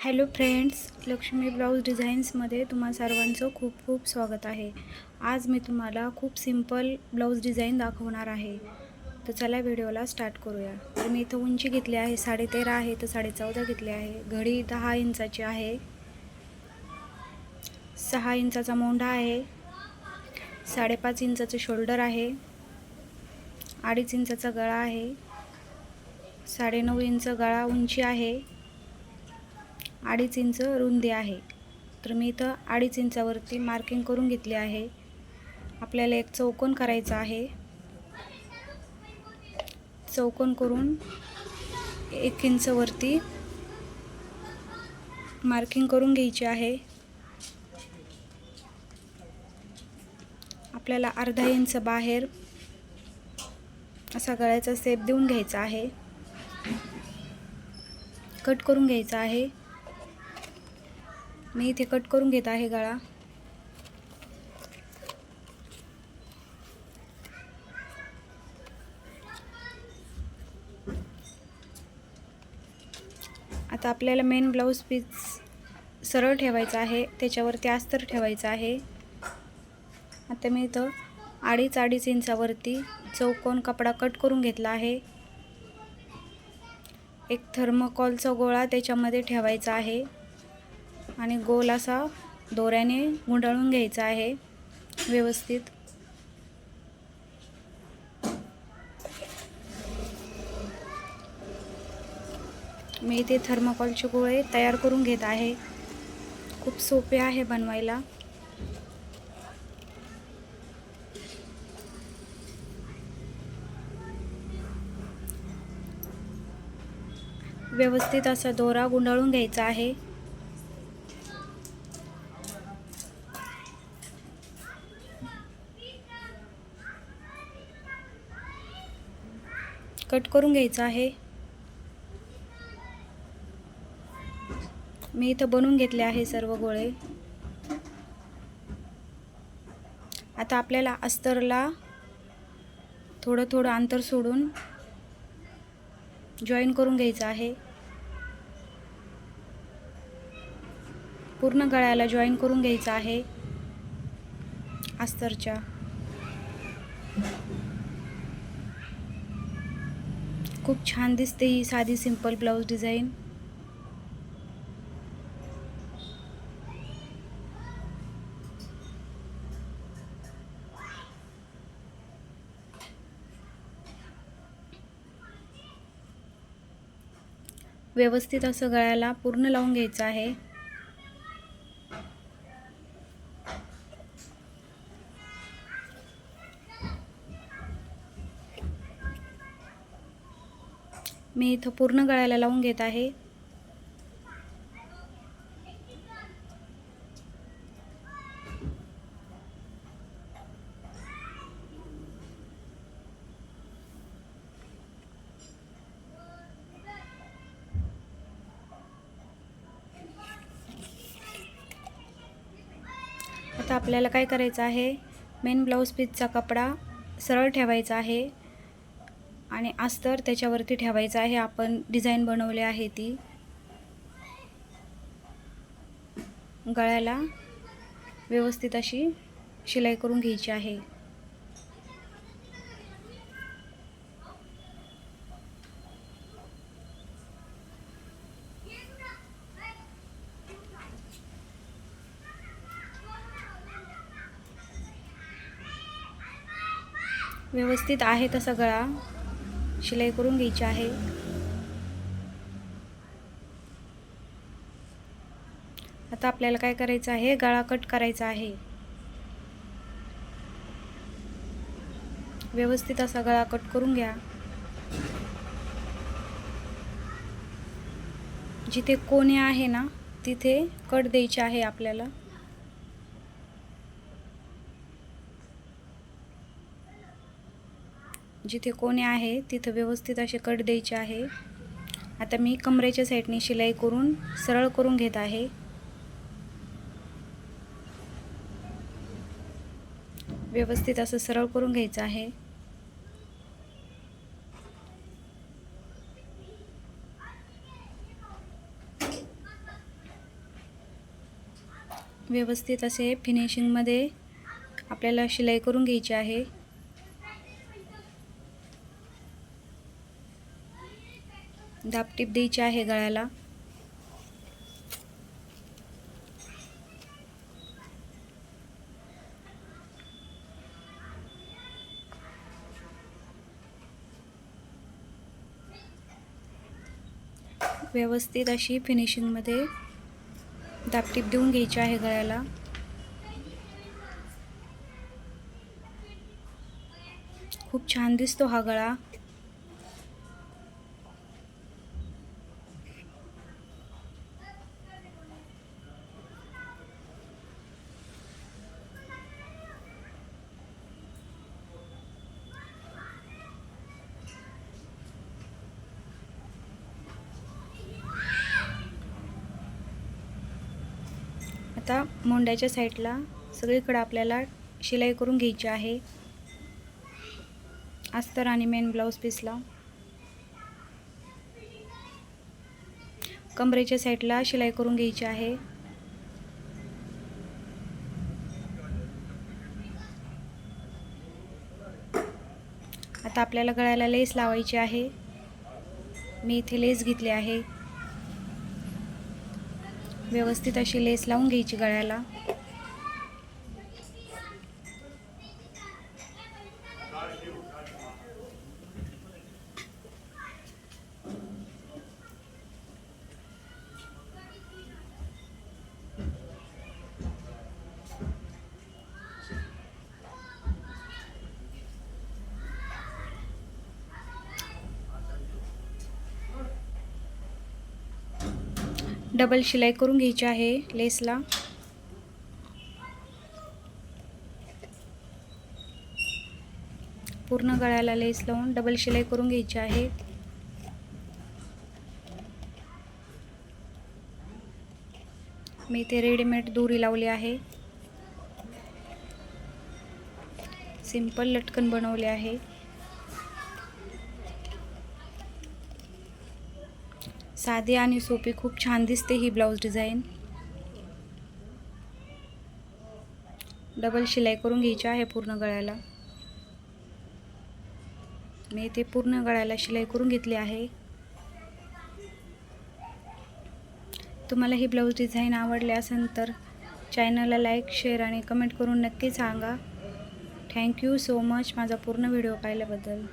Hello friends Lakshmi blouse डिझाईन्समध्ये तुम्हा सर्वांचं खूप खूप स्वागत आहे. आज मी तुम्हाला खूप सिंपल ब्लाऊज डिझाईन दाखवणार आहे. तर चला व्हिडिओला स्टार्ट करूया. तर मी इथं उंची घेतली आहे साडेतेरा आहे तर साडेचौदा घेतली आहे. घडी दहा इंचाची आहे. सहा इंचाचा मोंढा आहे. साडेपाच इंचाचं शोल्डर आहे. अडीच इंचाचा गळा आहे. साडेनऊ इंच गळा उंची आहे. अडीच इंच रुंदी आहे. तर मी इथं अडीच इंचावरती मार्किंग करून घेतली आहे. आपल्याला एक चौकोन करायचा आहे. चौकोन करून एक इंचवरती मार्किंग करून घ्यायची आहे. आपल्याला अर्धा इंच बाहेर असा गळ्याचा सेप देऊन घ्यायचा आहे. कट करून घ्यायचा आहे. मी इथे कट करून घेत आहे गळा. आता आपल्याला मेन ब्लाऊज पीस सरळ ठेवायचा आहे त्याच्यावरती अस्तर ठेवायचं आहे. आता मी इथं अडीच अडीच इंचावरती चौकोन कपडा कट करून घेतला आहे. एक थर्मकॉलचा गोळा त्याच्यामध्ये ठेवायचा आहे. आणि गोल असा दोऱ्याने गुंडाळून घ्यायचा आहे व्यवस्थित. मी इथे थर्माकॉलचे गोळे तयार करून घेत आहे. खूप सोपे आहे बनवायला. व्यवस्थित असा दोरा गुंडाळून घ्यायचा आहे. कट करून घ्यायचा आहे. मी इथं बनवून घेतले आहे सर्व गोळे. आता आपल्याला अस्तरला थोडं थोडं अंतर सोडून जॉईन करून घ्यायचं आहे. पूर्ण गळ्याला जॉईन करून घ्यायचं आहे. अस्तरच्या. खूप छान दिसते ही साधी सिंपल ब्लाऊज डिझाईन व्यवस्थित असं गळ्याला पूर्ण लावून घ्यायचं आहे. मी इथं पूर्ण गळ्याला लावून घेत आहे. आता आपल्याला काय करायचं आहे? मेन ब्लाऊज पीसचा कपडा सरळ ठेवायचा आहे. आणि अस्तर त्याच्यावरती ठेवायचं आहे. आपण डिझाईन बनवली आहे ती. गळ्याला व्यवस्थित अशी शिलाई करून घ्यायची आहे. व्यवस्थित आहे तसा गळा. शिलाई करून घ्यायची आहे. आता आपल्याला काय करायचं आहे? गळा कट करायचा आहे. व्यवस्थित असा गळा कट करून घ्या. जिथे कोणे आहे ना तिथे कट द्यायचे आहे आपल्याला. जिथे कोणे आहे तिथं व्यवस्थित असे कट द्यायचे आहे. आता मी कमरेच्या साईडने शिलाई करून सरळ करून घेत आहे. व्यवस्थित असं सरळ करून घ्यायचं आहे. व्यवस्थित असे फिनिशिंगमध्ये आपल्याला शिलाई करून घ्यायची आहे. दापटीप द्यायची आहे गळ्याला. व्यवस्थित अशी फिनिशिंगमध्ये दापटीप देऊन घ्यायची आहे गळ्याला. खूप छान दिसतो हा गळा. आता मोंड्याच्या साईडला सगळीकडं आपल्याला शिलाई करून घ्यायची आहे. अस्तर आणि मेन ब्लाऊज पीसला कमरेच्या साईडला शिलाई करून घ्यायची आहे. आता आपल्याला गळ्याला लेस लावायची आहे. मी इथे लेस घेतली आहे. व्यवस्थित अशी लेस लावून घ्यायची गळ्याला. डबल शिलाई करून घ्यायची आहे लेसला. पूर्ण गळ्याला लेस लावून डबल शिलाई करून घ्यायची आहे. मी इथे रेडीमेड दोरी लावली आहे. सिंपल लटकन बनवले आहे. साधी आणि सोपी खूप छान दिसते ही ब्लाऊज डिझाईन. डबल शिलाई करून घ्यायची आहे पूर्ण गळ्याला. मी इथे पूर्ण गळ्याला शिलाई करून घेतली आहे. तुम्हाला ही ब्लाऊज डिझाईन आवडली असेल तर चॅनलला लाईक शेअर आणि कमेंट करून नक्की सांगा. थँक्यू सो मच माझा पूर्ण व्हिडिओ पाहिल्याबद्दल.